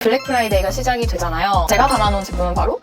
블랙 프라이데이가 시작이 되잖아요. 제가 담아놓은 제품은 바로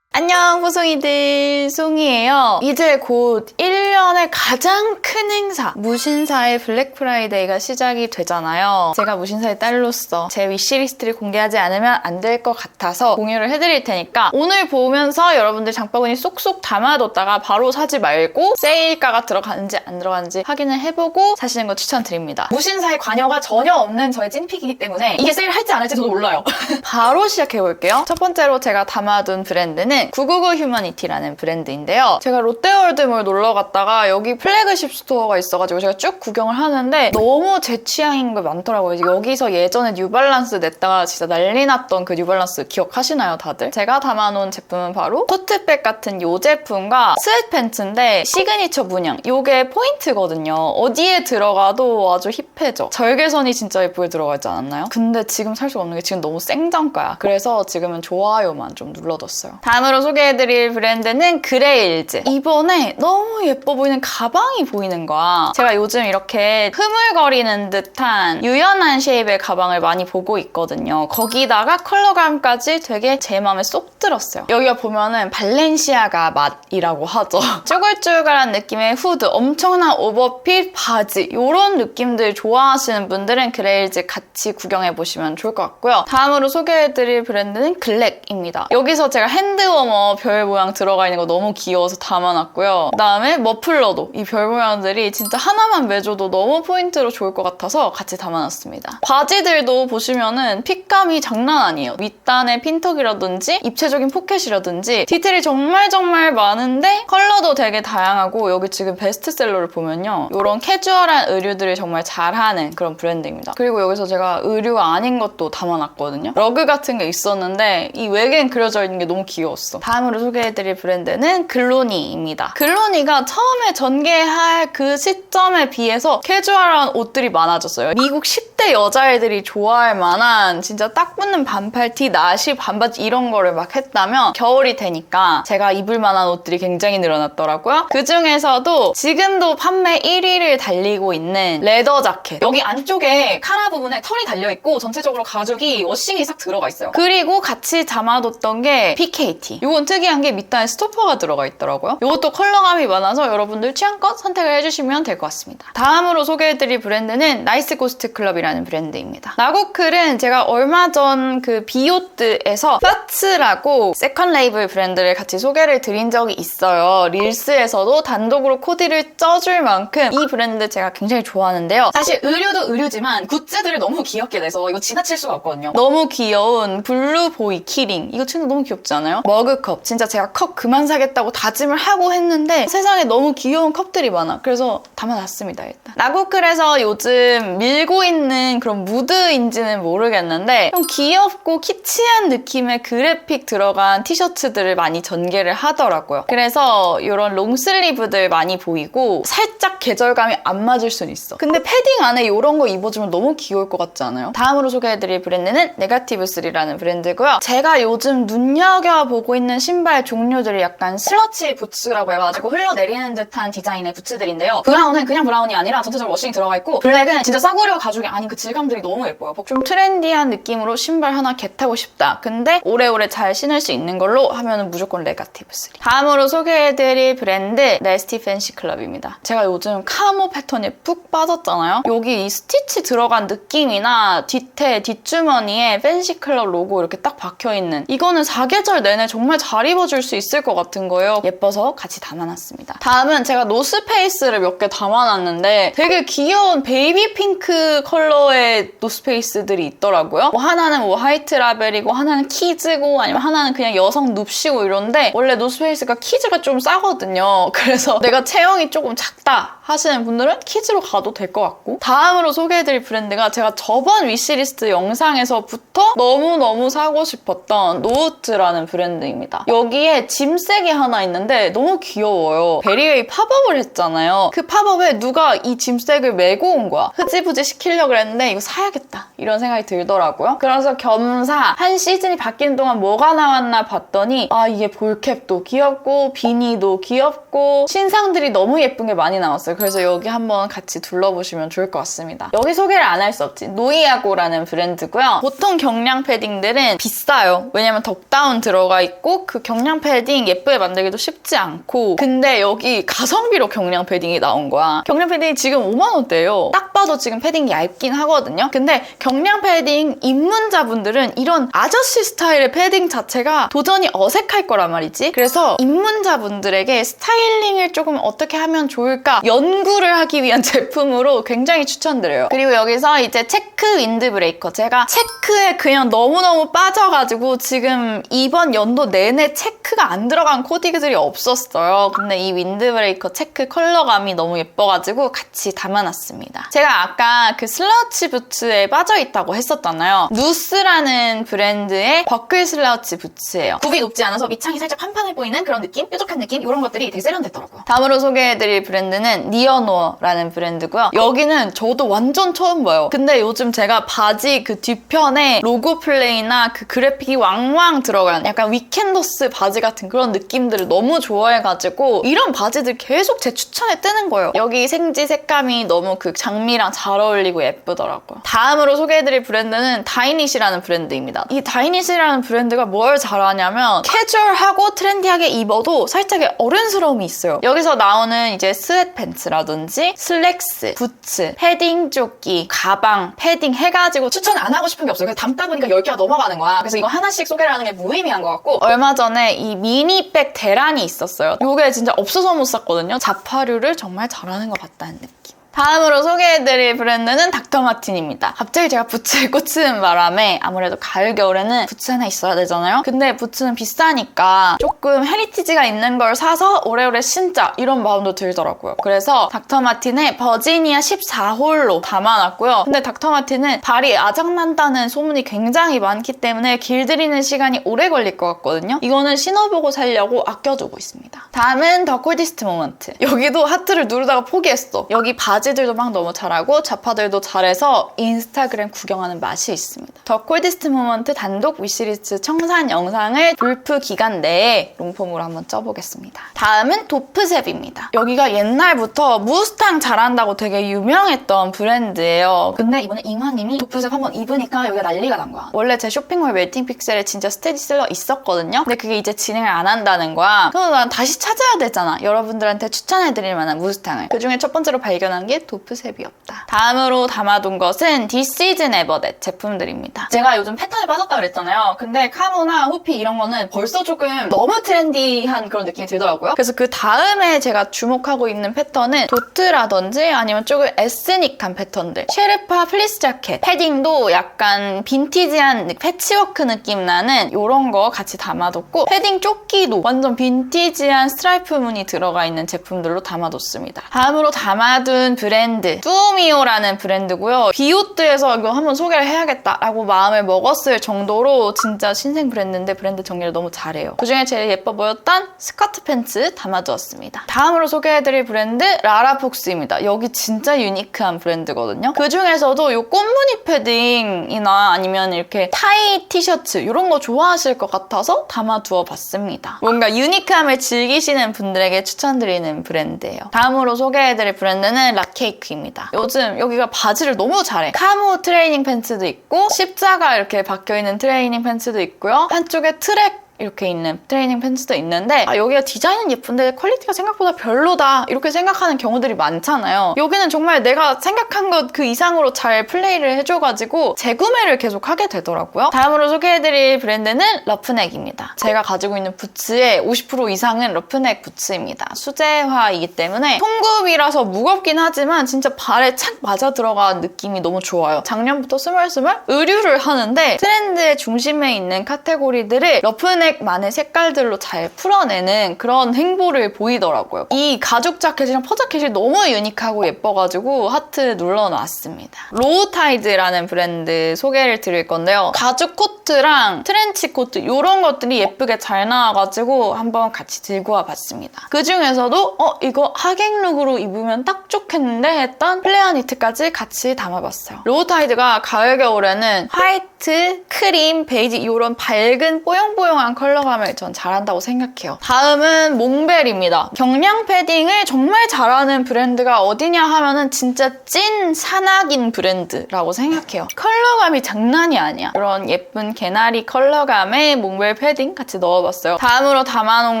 안녕, 포송이들. 송이에요. 이제 곧 1 년의 가장 큰 행사, 무신사의 블랙 프라이데이가 시작이 되잖아요. 제가 무신사의 딸로서 제 위시리스트를 공개하지 않으면 안 될 것 같아서 공유를 해드릴 테니까 오늘 보면서 여러분들 장바구니 쏙쏙 담아뒀다가 바로 사지 말고 세일가가 들어가는지 안 들어가는지 확인을 해보고 사시는 거 추천드립니다. 무신사의 관여가 전혀 없는 저의 찐픽이기 때문에 이게 세일할지 안 할지 저도 몰라요. 바로 시작해볼게요. 첫 번째로 제가 담아둔 브랜드는 999 휴머니티라는 브랜드인데요. 제가 롯데월드몰 놀러 갔다가 여기 플래그십 스토어가 있어가지고 제가 쭉 구경을 하는데 너무 제 취향인 거 많더라고요. 여기서 예전에 뉴발란스 냈다가 진짜 난리 났던 그 뉴발란스 기억하시나요, 다들? 제가 담아놓은 제품은 바로 토트백 같은 이 제품과 스웨트팬츠인데 시그니처 문양. 이게 포인트거든요. 어디에 들어가도 아주 힙해져. 절개선이 진짜 예쁘게 들어가 있지 않았나요? 근데 지금 살 수가 없는 게 지금 너무 생장가야. 그래서 지금은 좋아요만 좀 눌러뒀어요. 다음으로 소개해드릴 브랜드는 그레일즈. 이번에 너무 예뻐 보이는 가방이 보이는 거야. 제가 요즘 이렇게 흐물거리는 듯한 유연한 쉐입의 가방을 많이 보고 있거든요. 거기다가 컬러감까지 되게 제 마음에 쏙 들었어요. 여기가 보면은 발렌시아가 맛이라고 하죠. 쭈글쭈글한 느낌의 후드, 엄청난 오버핏 바지 이런 느낌들 좋아하시는 분들은 그레일즈 같이 구경해보시면 좋을 것 같고요. 다음으로 소개해드릴 브랜드는 글랙입니다. 여기서 제가 핸드워머 별 모양 들어가 있는 거 너무 귀여워서 담아놨고요. 그다음에 머 플러도 이 별 모양들이 진짜 하나만 매줘도 너무 포인트로 좋을 것 같아서 같이 담아놨습니다. 바지들도 보시면은 핏감이 장난 아니에요. 윗단의 핀턱이라든지 입체적인 포켓이라든지 디테일이 정말 정말 많은데 컬러도 되게 다양하고 여기 지금 베스트셀러를 보면요. 이런 캐주얼한 의류들을 정말 잘하는 그런 브랜드입니다. 그리고 여기서 제가 의류 아닌 것도 담아놨거든요. 러그 같은 게 있었는데 이 외계인 그려져 있는 게 너무 귀여웠어. 다음으로 소개해드릴 브랜드는 글로니입니다. 글로니가 처음 에 전개할 그 시점에 비해서 캐주얼한 옷들이 많아졌어요. 미국 10대 여자애들이 좋아할 만한 진짜 딱 붙는 반팔티, 나시, 반바지 이런 거를 막 했다면 겨울이 되니까 제가 입을 만한 옷들이 굉장히 늘어났더라고요. 그 중에서도 지금도 판매 1위를 달리고 있는 레더 자켓. 여기 안쪽에 카라 부분에 털이 달려있고 전체적으로 가죽이 워싱이 싹 들어가 있어요. 그리고 같이 담아뒀던 게 PKT. 이건 특이한 게 밑단에 스토퍼가 들어가 있더라고요. 이것도 컬러감이 많아서 여러분들 취향껏 선택을 해주시면 될 것 같습니다. 다음으로 소개해드릴 브랜드는 나이스 고스트 클럽이라는 브랜드입니다. 나고클은 제가 얼마 전 그 비오트에서 파츠라고 세컨 레이블 브랜드를 같이 소개를 드린 적이 있어요. 릴스에서도 단독으로 코디를 쪄줄 만큼 이 브랜드 제가 굉장히 좋아하는데요. 사실 의류도 의류지만 굿즈들을 너무 귀엽게 내서 이거 지나칠 수가 없거든요. 너무 귀여운 블루보이 키링. 이거 진짜 너무 귀엽지 않아요? 머그컵. 진짜 제가 컵 그만 사겠다고 다짐을 하고 했는데 세상에 너무 귀여운 컵들이 많아. 그래서 담아놨습니다, 일단. 나고클에서 요즘 밀고 있는 그런 무드인지는 모르겠는데 좀 귀엽고 키치한 느낌의 그래픽 들어간 티셔츠들을 많이 전개를 하더라고요. 그래서 이런 롱슬리브들 많이 보이고 살짝 계절감이 안 맞을 순 있어. 근데 패딩 안에 이런 거 입어주면 너무 귀여울 것 같지 않아요? 다음으로 소개해드릴 브랜드는 네가티브3라는 브랜드고요. 제가 요즘 눈여겨보고 있는 신발 종류들이 약간 슬러치 부츠라고 해가지고 흘러내리는 듯한 디자인의 부츠들인데요. 브라운은 그냥 브라운이 아니라 전체적으로 워싱이 들어가 있고 블랙은 진짜 싸구려 가죽이 아닌 그 질감들이 너무 예뻐요. 좀 트렌디한 느낌으로 신발 하나 겟하고 싶다. 근데 오래오래 잘 신을 수 있는 걸로 하면 무조건 네가티브 3. 다음으로 소개해드릴 브랜드 네스티 팬시 클럽입니다. 제가 요즘 카모 패턴에 푹 빠졌잖아요. 여기 이 스티치 들어간 느낌이나 뒤태, 뒷주머니에 팬시 클럽 로고 이렇게 딱 박혀있는 이거는 사계절 내내 정말 잘 입어줄 수 있을 것 같은 거예요. 예뻐서 같이 담아놨습니다. 다음 은 제가 노스페이스를 몇 개 담아놨는데 되게 귀여운 베이비 핑크 컬러의 노스페이스들이 있더라고요. 뭐 하나는 뭐 화이트 라벨이고 하나는 키즈고 아니면 하나는 그냥 여성 눕시고 이런데 원래 노스페이스가 키즈가 좀 싸거든요. 그래서 내가 체형이 조금 작다 하시는 분들은 키즈로 가도 될 것 같고 다음으로 소개해드릴 브랜드가 제가 저번 위시리스트 영상에서부터 너무너무 사고 싶었던 노우트라는 브랜드입니다. 여기에 짐색이 하나 있는데 너무 귀여워요. 베리웨이 팝업을 했잖아요. 그 팝업에 누가 이 짐색을 메고 온 거야. 흐지부지 시키려고 했는데 이거 사야겠다 이런 생각이 들더라고요. 그래서 겸사 한 시즌이 바뀌는 동안 뭐가 나왔나 봤더니 아 이게 볼캡도 귀엽고 비니도 귀엽고 신상들이 너무 예쁜 게 많이 나왔어요. 그래서 여기 한번 같이 둘러보시면 좋을 것 같습니다. 여기 소개를 안 할 수 없지. 노이아고라는 브랜드고요. 보통 경량 패딩들은 비싸요. 왜냐면 덕다운 들어가 있고 그 경량 패딩 예쁘게 만들기도 쉽지 않고 근데 여기 가성비로 경량 패딩이 나온 거야. 경량 패딩이 지금 5만 원대예요. 딱 봐도 지금 패딩이 얇긴 하거든요. 근데 경량 패딩 입문자분들은 이런 아저씨 스타일의 패딩 자체가 도전이 어색할 거란 말이지. 그래서 입문자분들에게 스타일링을 조금 어떻게 하면 좋을까 연 구를 하기 위한 제품으로 굉장히 추천드려요. 그리고 여기서 이제 체크 윈드 브레이커. 제가 체크에 그냥 너무너무 빠져가지고 지금 이번 연도 내내 체크가 안 들어간 코디들이 없었어요. 근데 이 윈드 브레이커 체크 컬러감이 너무 예뻐가지고 같이 담아놨습니다. 제가 아까 그 슬러치 부츠에 빠져있다고 했었잖아요. 누스라는 브랜드의 버클 슬러치 부츠예요. 굽이 높지 않아서 밑창이 살짝 판판해 보이는 그런 느낌? 뾰족한 느낌? 이런 것들이 되게 세련됐더라고요. 다음으로 소개해드릴 브랜드는 니어노어라는 브랜드고요. 여기는 저도 완전 처음 봐요. 근데 요즘 제가 바지 그 뒤편에 로고 플레이나 그 그래픽이 왕왕 들어간 약간 위켄더스 바지 같은 그런 느낌들을 너무 좋아해가지고 이런 바지들 계속 제 추천에 뜨는 거예요. 여기 생지 색감이 너무 그 장미랑 잘 어울리고 예쁘더라고요. 다음으로 소개해드릴 브랜드는 다이닛이라는 브랜드입니다. 이 다이닛이라는 브랜드가 뭘 잘하냐면 캐주얼하고 트렌디하게 입어도 살짝의 어른스러움이 있어요. 여기서 나오는 이제 스웨트팬츠 라든지 슬랙스, 부츠, 패딩 조끼, 가방, 패딩 해가지고 추천 안 하고 싶은 게 없어요. 그래서 담다 보니까 10개가 넘어가는 거야. 그래서 이거 하나씩 소개를 하는 게 무의미한 것 같고 얼마 전에 이 미니백 대란이 있었어요. 이게 진짜 없어서 못 샀거든요. 자파류를 정말 잘하는 것 같다는 느낌. 다음으로 소개해드릴 브랜드는 닥터마틴입니다. 갑자기 제가 부츠에 꽂히는 바람에 아무래도 가을 겨울에는 부츠 하나 있어야 되잖아요. 근데 부츠는 비싸니까 조금 헤리티지가 있는 걸 사서 오래오래 신자 이런 마음도 들더라고요. 그래서 닥터마틴의 버지니아 14홀로 담아놨고요. 근데 닥터마틴은 발이 아작난다는 소문이 굉장히 많기 때문에 길들이는 시간이 오래 걸릴 것 같거든요. 이거는 신어보고 살려고 아껴두고 있습니다. 다음은 더 콜디스트 모먼트. 여기도 하트를 누르다가 포기했어. 여기 바지 바지들도 막 너무 잘하고 자파들도 잘해서 인스타그램 구경하는 맛이 있습니다. 더 콜디스트 모먼트 단독 위시리스트 청산 영상을 불프 기간 내에 롱폼으로 한번 쪄보겠습니다. 다음은 도프셉입니다. 여기가 옛날부터 무스탕 잘한다고 되게 유명했던 브랜드예요. 근데 이번에 잉화님이 도프셉 한번 입으니까 여기가 난리가 난 거야. 원래 제 쇼핑몰 멜팅 픽셀에 진짜 스테디셀러 있었거든요. 근데 그게 이제 진행을 안 한다는 거야. 그래서 난 다시 찾아야 되잖아. 여러분들한테 추천해드릴 만한 무스탕을. 그 중에 첫 번째로 발견한 게 도프셉이었다. 다음으로 담아둔 것은 디시즌 에버댓 제품들입니다. 제가 요즘 패턴에 빠졌다 그랬잖아요. 근데 카모나 호피 이런 거는 벌써 조금 너무 트렌디한 그런 느낌이 들더라고요. 그래서 그 다음에 제가 주목하고 있는 패턴은 도트라든지 아니면 조금 에스닉한 패턴들. 쉐르파 플리스 자켓, 패딩도 약간 빈티지한 패치워크 느낌 나는 이런 거 같이 담아뒀고 패딩 조끼도 완전 빈티지한 스트라이프 무늬 들어가 있는 제품들로 담아뒀습니다. 다음으로 담아둔 브랜드 뚜미오라는 브랜드고요. 비오트에서 이거 한번 소개를 해야겠다라고 마음을 먹었을 정도로 진짜 신생 브랜드인데 브랜드 정리를 너무 잘해요. 그중에 제일 예뻐 보였던 스커트 팬츠 담아두었습니다. 다음으로 소개해드릴 브랜드 라라폭스입니다. 여기 진짜 유니크한 브랜드거든요. 그 중에서도 이 꽃무늬 패딩이나 아니면 이렇게 타이 티셔츠 이런 거 좋아하실 것 같아서 담아두어 봤습니다. 뭔가 유니크함을 즐기시는 분들에게 추천드리는 브랜드예요. 다음으로 소개해드릴 브랜드는 락케이크입니다. 요즘 여기가 바지를 너무 잘해. 카모 트레이닝 팬츠도 있고 십자가 이렇게 박혀있는 트레이닝 팬츠도 있고요. 한쪽에 트랙 이렇게 있는 트레이닝 팬츠도 있는데 아, 여기가 디자인은 예쁜데 퀄리티가 생각보다 별로다 이렇게 생각하는 경우들이 많잖아요. 여기는 정말 내가 생각한 것 그 이상으로 잘 플레이를 해줘가지고 재구매를 계속 하게 되더라고요. 다음으로 소개해드릴 브랜드는 러프넥입니다. 제가 가지고 있는 부츠의 50% 이상은 러프넥 부츠입니다. 수제화이기 때문에 통굽이라서 무겁긴 하지만 진짜 발에 착 맞아 들어간 느낌이 너무 좋아요. 작년부터 스멀스멀 의류를 하는데 트렌드의 중심에 있는 카테고리들을 러프넥 보라색만의 색깔들로 잘 풀어내는 그런 행보를 보이더라고요. 이 가죽 자켓이랑 퍼 자켓이 너무 유니크하고 예뻐가지고 하트 눌러놨습니다. 로우타이드라는 브랜드 소개를 드릴 건데요. 가죽 코트랑 트렌치 코트 이런 것들이 예쁘게 잘 나와가지고 한번 같이 들고 와봤습니다. 그 중에서도 어 이거 하객룩으로 입으면 딱 좋겠는데 했던 플레어 니트까지 같이 담아봤어요. 로우타이드가 가을 겨울에는 화이트, 크림, 베이지 이런 밝은 뽀용뽀용한 컬러 감을 전 잘한다고 생각해요. 다음은 몽벨입니다. 경량 패딩을 정말 잘하는 브랜드가 어디냐 하면은 진짜 찐 산악인 브랜드라고 생각해요. 컬러감이 장난이 아니야. 이런 예쁜 개나리 컬러감의 몽벨 패딩 같이 넣어봤어요. 다음으로 담아놓은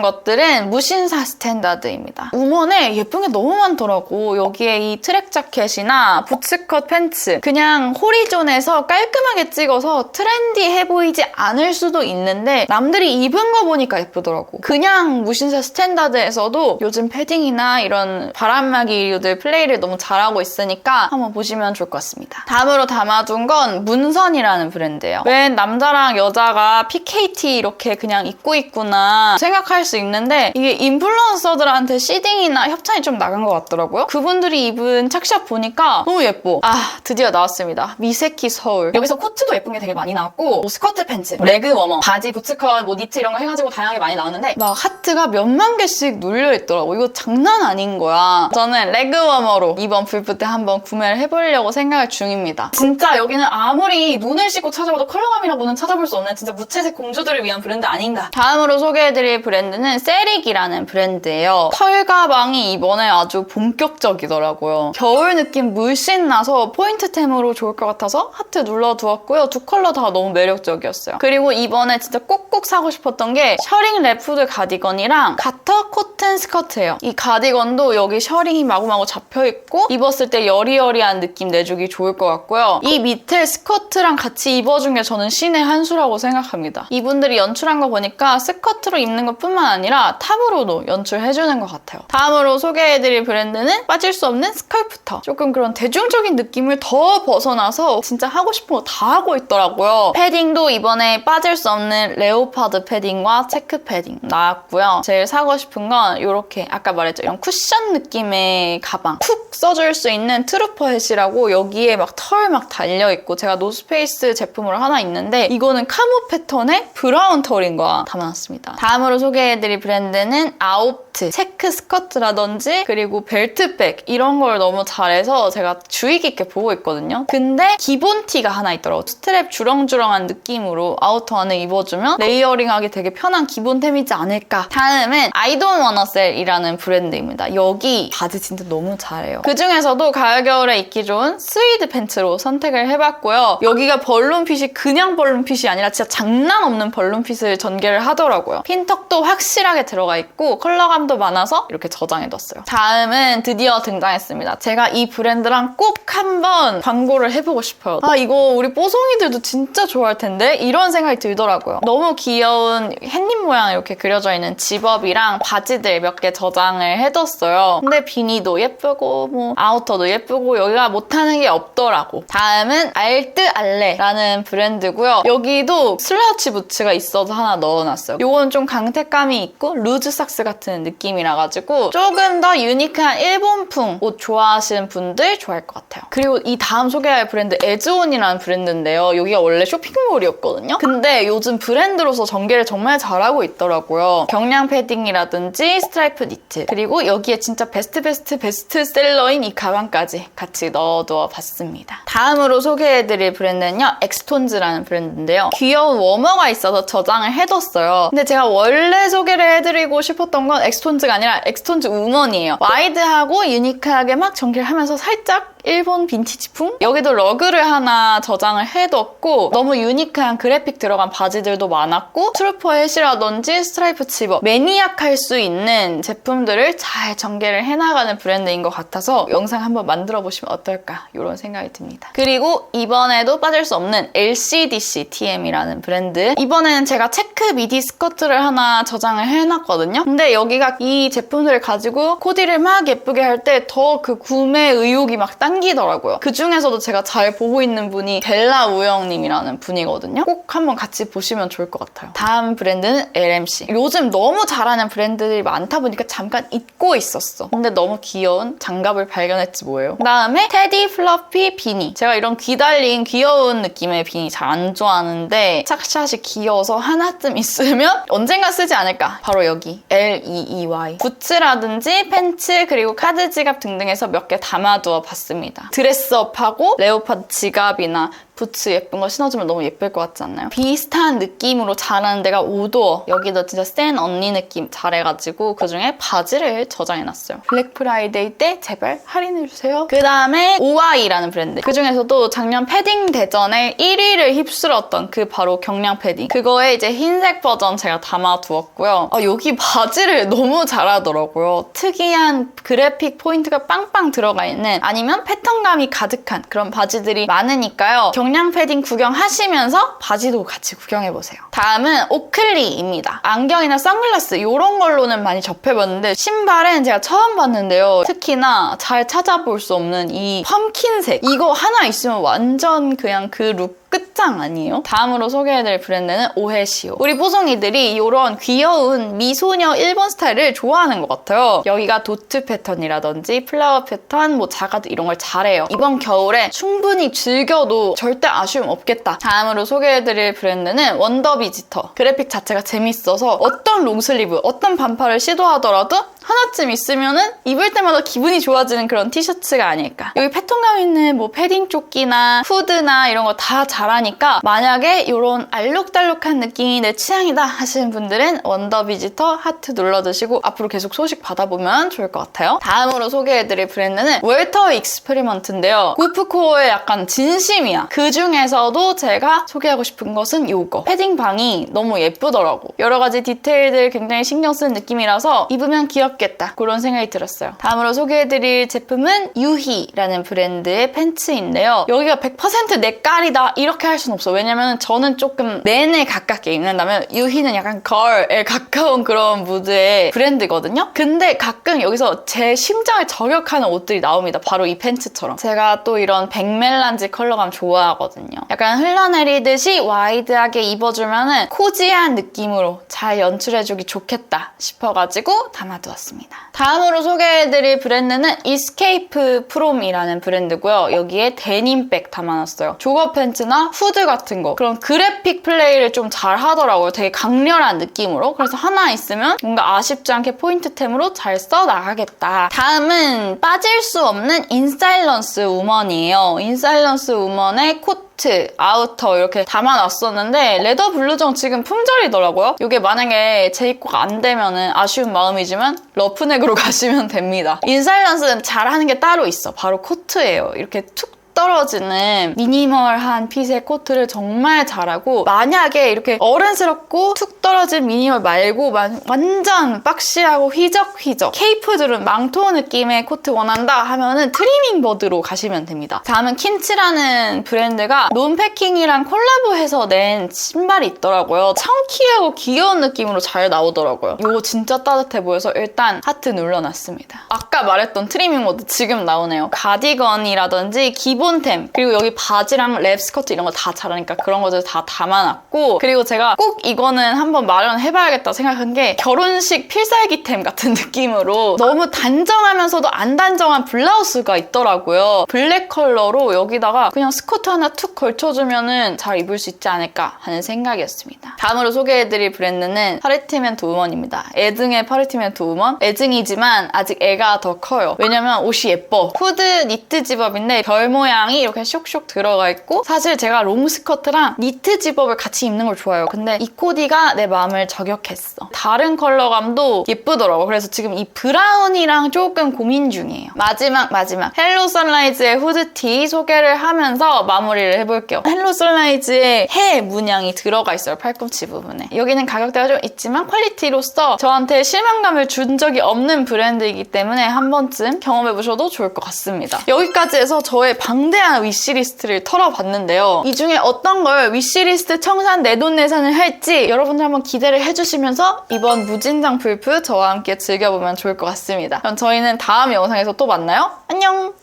것들은 무신사 스탠다드입니다. 우먼에 예쁜 게 너무 많더라고. 여기에 이 트랙 자켓이나 부츠컷 팬츠 그냥 호리존에서 깔끔하게 찍어서 트렌디해 보이지 않을 수도 있는데 남들이 입은 거 보니까 예쁘더라고. 그냥 무신사 스탠다드에서도 요즘 패딩이나 이런 바람막이류들 플레이를 너무 잘하고 있으니까 한번 보시면 좋을 것 같습니다. 다음으로 담아둔 건 문선이라는 브랜드예요. 웬 남자랑 여자가 PKT 이렇게 그냥 입고 있구나 생각할 수 있는데 이게 인플루언서들한테 시딩이나 협찬이 좀 나간 것 같더라고요. 그분들이 입은 착샷 보니까 너무 예뻐. 아 드디어 나왔습니다. 미세키 서울. 여기서 코트도 예쁜 게 되게 많이 나왔고 뭐 스커트 팬츠, 레그 워머, 바지, 부츠컷, 뭐 니트 이런 거 해가지고 다양하게 많이 나왔는데 막 하트가 몇만 개씩 눌려 있더라고. 이거 장난 아닌 거야. 저는 레그 워머로 이번 불프 때 한번 구매를 해보려고 생각을 중입니다. 진짜 여기는 아무리 눈을 씻고 찾아봐도 컬러감이라고는 찾아볼 수 없는 진짜 무채색 공주들을 위한 브랜드 아닌가. 다음으로 소개해드릴 브랜드는 세릭이라는 브랜드예요. 털 가방이 이번에 아주 본격적이더라고요. 겨울 느낌 물씬 나서 포인트템으로 좋을 것 같아서 하트 눌러두었고요. 두 컬러 다 너무 매력적이었어요. 그리고 이번에 진짜 꼭꼭 사고 싶었던 게 셔링 랩후드 가디건이랑 가터 코튼 스커트예요. 이 가디건도 여기 셔링이 마구마구 잡혀있고 입었을 때 여리여리한 느낌 내주기 좋을 것 같고요. 이 밑에 스커트랑 같이 입어준 게 저는 신의 한 수라고 생각합니다. 이분들이 연출한 거 보니까 스커트로 입는 것뿐만 아니라 탑으로도 연출해주는 것 같아요. 다음으로 소개해드릴 브랜드는 빠질 수 없는 스컬프터. 조금 그런 대중적인 느낌을 더 벗어나서 진짜 하고 싶은 거 다 하고 있더라고요. 패딩도 이번에 빠질 수 없는 레오파드 패딩과 체크 패딩 나왔고요. 제일 사고 싶은 건 이렇게 아까 말했죠. 이런 쿠션 느낌의 가방. 푹 써줄 수 있는 트루퍼 햇이라고 여기에 막 털 막 달려있고 제가 노스페이스 제품으로 하나 있는데 이거는 카모 패턴의 브라운 털인 거야 담아놨습니다. 다음으로 소개해드릴 브랜드는 아옵트 체크 스커트라든지 그리고 벨트백 이런 걸 너무 잘해서 제가 주의 깊게 보고 있거든요. 근데 기본 티가 하나 있더라고. 스트랩 주렁주렁한 느낌으로 아우터 안에 입어주면 레이어링 하기 되게 편한 기본템이지 않을까. 다음은 아이돈 워너셀이라는 브랜드입니다. 여기 바지 진짜 너무 잘해요. 그 중에서도 가을 겨울에 입기 좋은 스위드 팬츠로 선택을 해봤고요. 여기가 벌룬핏이 그냥 벌룬핏이 아니라 진짜 장난 없는 벌룬핏을 전개를 하더라고요. 핀턱도 확실하게 들어가 있고 컬러감도 많아서 이렇게 저장해뒀어요. 다음은 드디어 등장했습니다. 제가 이 브랜드랑 꼭 한번 광고를 해보고 싶어요. 아 이거 우리 뽀송이들도 진짜 좋아할 텐데 이런 생각이 들더라고요. 너무 귀여 운 햇님 모양 이렇게 그려져 있는 집업이랑 바지들 몇 개 저장을 해뒀어요. 근데 비니도 예쁘고 뭐 아우터도 예쁘고 여기가 못하는 게 없더라고. 다음은 알뜨 알레라는 브랜드고요. 여기도 슬라치 부츠가 있어서 하나 넣어놨어요. 요건 좀 강택감이 있고 루즈 삭스 같은 느낌이라 가지고 조금 더 유니크한 일본풍 옷 좋아하시는 분들 좋아할 것 같아요. 그리고 이 다음 소개할 브랜드 에즈온이라는 브랜드인데요. 여기가 원래 쇼핑몰이었거든요. 근데 요즘 브랜드로서 전개를 정말 잘하고 있더라고요. 경량 패딩이라든지 스트라이프 니트 그리고 여기에 진짜 베스트 베스트 베스트셀러인 이 가방까지 같이 넣어두어 봤습니다. 다음으로 소개해드릴 브랜드는요. 엑스톤즈라는 브랜드인데요. 귀여운 워머가 있어서 저장을 해뒀어요. 근데 제가 원래 소개를 해드리고 싶었던 건 엑스톤즈가 아니라 엑스톤즈 우먼이에요. 와이드하고 유니크하게 막 전개를 하면서 살짝 일본 빈티지풍? 여기도 러그를 하나 저장을 해뒀고 너무 유니크한 그래픽 들어간 바지들도 많았고 트루퍼 햇이라든지 스트라이프 집업 매니악할 수 있는 제품들을 잘 전개를 해나가는 브랜드인 것 같아서 영상 한번 만들어 보시면 어떨까 이런 생각이 듭니다. 그리고 이번에도 빠질 수 없는 LCDC TM이라는 브랜드 이번에는 제가 체크 미디 스커트를 하나 저장을 해놨거든요. 근데 여기가 이 제품들을 가지고 코디를 막 예쁘게 할 때 더 그 구매 의욕이 막 당기더라고요. 그 중에서도 제가 잘 보고 있는 분이 벨라 우영님이라는 분이거든요. 꼭 한번 같이 보시면 좋을 것 같아요. 다음 브랜드는 LMC. 요즘 너무 잘하는 브랜드들이 많다 보니까 잠깐 잊고 있었어. 근데 너무 귀여운 장갑을 발견했지 뭐예요. 그 다음에 테디 플러피 비니. 제가 이런 귀 달린 귀여운 느낌의 비니 잘 안 좋아하는데 착샷이 귀여워서 하나쯤 있으면 언젠가 쓰지 않을까. 바로 여기 L-E-E-Y. 부츠라든지 팬츠 그리고 카드 지갑 등등에서 몇 개 담아두어 봤습니다. 드레스업하고 레오파드 지갑이나 부츠 예쁜 거 신어주면 너무 예쁠 것 같지 않나요? 비슷한 느낌으로 잘하는 데가 오도어. 여기도 진짜 센 언니 느낌 잘해가지고 그중에 바지를 저장해놨어요. 블랙 프라이데이 때 제발 할인해주세요. 그 다음에 오아이라는 브랜드. 그 중에서도 작년 패딩 대전에 1위를 휩쓸었던 그 바로 경량 패딩. 그거에 이제 흰색 버전 제가 담아두었고요. 아, 여기 바지를 너무 잘하더라고요. 특이한 그래픽 포인트가 빵빵 들어가 있는 아니면 패턴감이 가득한 그런 바지들이 많으니까요. 경량 패딩 구경하시면서 바지도 같이 구경해보세요. 다음은 오클리입니다. 안경이나 선글라스 이런 걸로는 많이 접해봤는데 신발은 제가 처음 봤는데요. 특히나 잘 찾아볼 수 없는 이 펌킨색 이거 하나 있으면 완전 그냥 그 룩 끝장 아니에요? 다음으로 소개해드릴 브랜드는 오헤시오. 우리 뽀송이들이 이런 귀여운 미소녀 일본 스타일을 좋아하는 것 같아요. 여기가 도트 패턴이라든지 플라워 패턴, 뭐 자가드 이런 걸 잘해요. 이번 겨울에 충분히 즐겨도 절대 아쉬움 없겠다. 다음으로 소개해드릴 브랜드는 원더 비지터. 그래픽 자체가 재밌어서 어떤 롱슬리브, 어떤 반팔을 시도하더라도 하나쯤 있으면은 입을 때마다 기분이 좋아지는 그런 티셔츠가 아닐까. 여기 패턴감 있는 뭐 패딩 조끼나 후드나 이런 거 다 잘하니까 만약에 이런 알록달록한 느낌이 내 취향이다 하시는 분들은 원더 비지터 하트 눌러주시고 앞으로 계속 소식 받아보면 좋을 것 같아요. 다음으로 소개해드릴 브랜드는 웰터 익스페리먼트인데요. 고프코어의 약간 진심이야. 그 중에서도 제가 소개하고 싶은 것은 이거. 패딩 방이 너무 예쁘더라고. 여러 가지 디테일들 굉장히 신경 쓴 느낌이라서 입으면 귀엽 겠다. 그런 생각이 들었어요. 다음으로 소개해드릴 제품은 유희라는 브랜드의 팬츠인데요. 여기가 100%내 깔이다 이렇게 할순 없어. 왜냐면 저는 조금 내내 가깝게 입는다면 유희는 약간 걸에 가까운 그런 무드의 브랜드거든요. 근데 가끔 여기서 제 심장을 저격하는 옷들이 나옵니다. 바로 이 팬츠처럼. 제가 또 이런 백멜란지 컬러감 좋아하거든요. 약간 흘러내리듯이 와이드하게 입어주면은 코지한 느낌으로 잘 연출해주기 좋겠다 싶어가지고 담아두었 습니다. 다음으로 소개해드릴 브랜드는 이스케이프 프롬이라는 브랜드고요. 여기에 데님백 담아놨어요. 조거 팬츠나 후드 같은 거 그런 그래픽 플레이를 좀 잘 하더라고요. 되게 강렬한 느낌으로. 그래서 하나 있으면 뭔가 아쉽지 않게 포인트템으로 잘 써나가겠다. 다음은 빠질 수 없는 인사일런스 우먼이에요. 인사일런스 우먼의 코트 코트, 아우터 이렇게 담아놨었는데 레더 블루정 지금 품절이더라고요. 이게 만약에 재입고가 안 되면은 아쉬운 마음이지만 러프넥으로 가시면 됩니다. 인사일런스는 잘하는 게 따로 있어. 바로 코트예요. 이렇게 툭 떨어지는 미니멀한 핏의 코트를 정말 잘하고 만약에 이렇게 어른스럽고 툭 떨어진 미니멀 말고 만- 완전 박시하고 휘적휘적 케이프들은 망토 느낌의 코트 원한다 하면은 트리밍 버드로 가시면 됩니다. 다음은 킨치라는 브랜드가 논패킹이랑 콜라보해서 낸 신발이 있더라고요. 청키하고 귀여운 느낌으로 잘 나오더라고요. 이거 진짜 따뜻해 보여서 일단 하트 눌러놨습니다. 아까 말했던 트리밍 버드 지금 나오네요. 가디건이라든지 기본 템 그리고 여기 바지랑 랩 스커트 이런 거 다 잘하니까 그런 것들 다 담아놨고 그리고 제가 꼭 이거는 한번 마련해봐야겠다 생각한 게 결혼식 필살기템 같은 느낌으로 너무 단정하면서도 안 단정한 블라우스가 있더라고요. 블랙 컬러로 여기다가 그냥 스커트 하나 툭 걸쳐주면은 잘 입을 수 있지 않을까 하는 생각이었습니다. 다음으로 소개해드릴 브랜드는 파리티멘트 우먼입니다. 애증의 파리티멘트 우먼? 애증이지만 아직 애가 더 커요. 왜냐면 옷이 예뻐. 후드 니트 집업인데 별 모양 이 이렇게 쇽쇽 들어가 있고 사실 제가 롱 스커트랑 니트 집업을 같이 입는 걸 좋아해요. 근데 이 코디가 내 마음을 저격했어. 다른 컬러감도 예쁘더라고. 그래서 지금 이 브라운이랑 조금 고민 중이에요. 마지막 마지막 헬로 선라이즈의 후드티 소개를 하면서 마무리를 해볼게요. 헬로 선라이즈의 해 문양이 들어가 있어요. 팔꿈치 부분에. 여기는 가격대가 좀 있지만 퀄리티로서 저한테 실망감을 준 적이 없는 브랜드이기 때문에 한 번쯤 경험해보셔도 좋을 것 같습니다. 여기까지 해서 저의 방 대한 위시리스트를 털어봤는데요. 이 중에 어떤 걸 위시리스트 청산 내돈내산을 할지 여러분들 한번 기대를 해주시면서 이번 무진장 불프 저와 함께 즐겨보면 좋을 것 같습니다. 그럼 저희는 다음 영상에서 또 만나요. 안녕!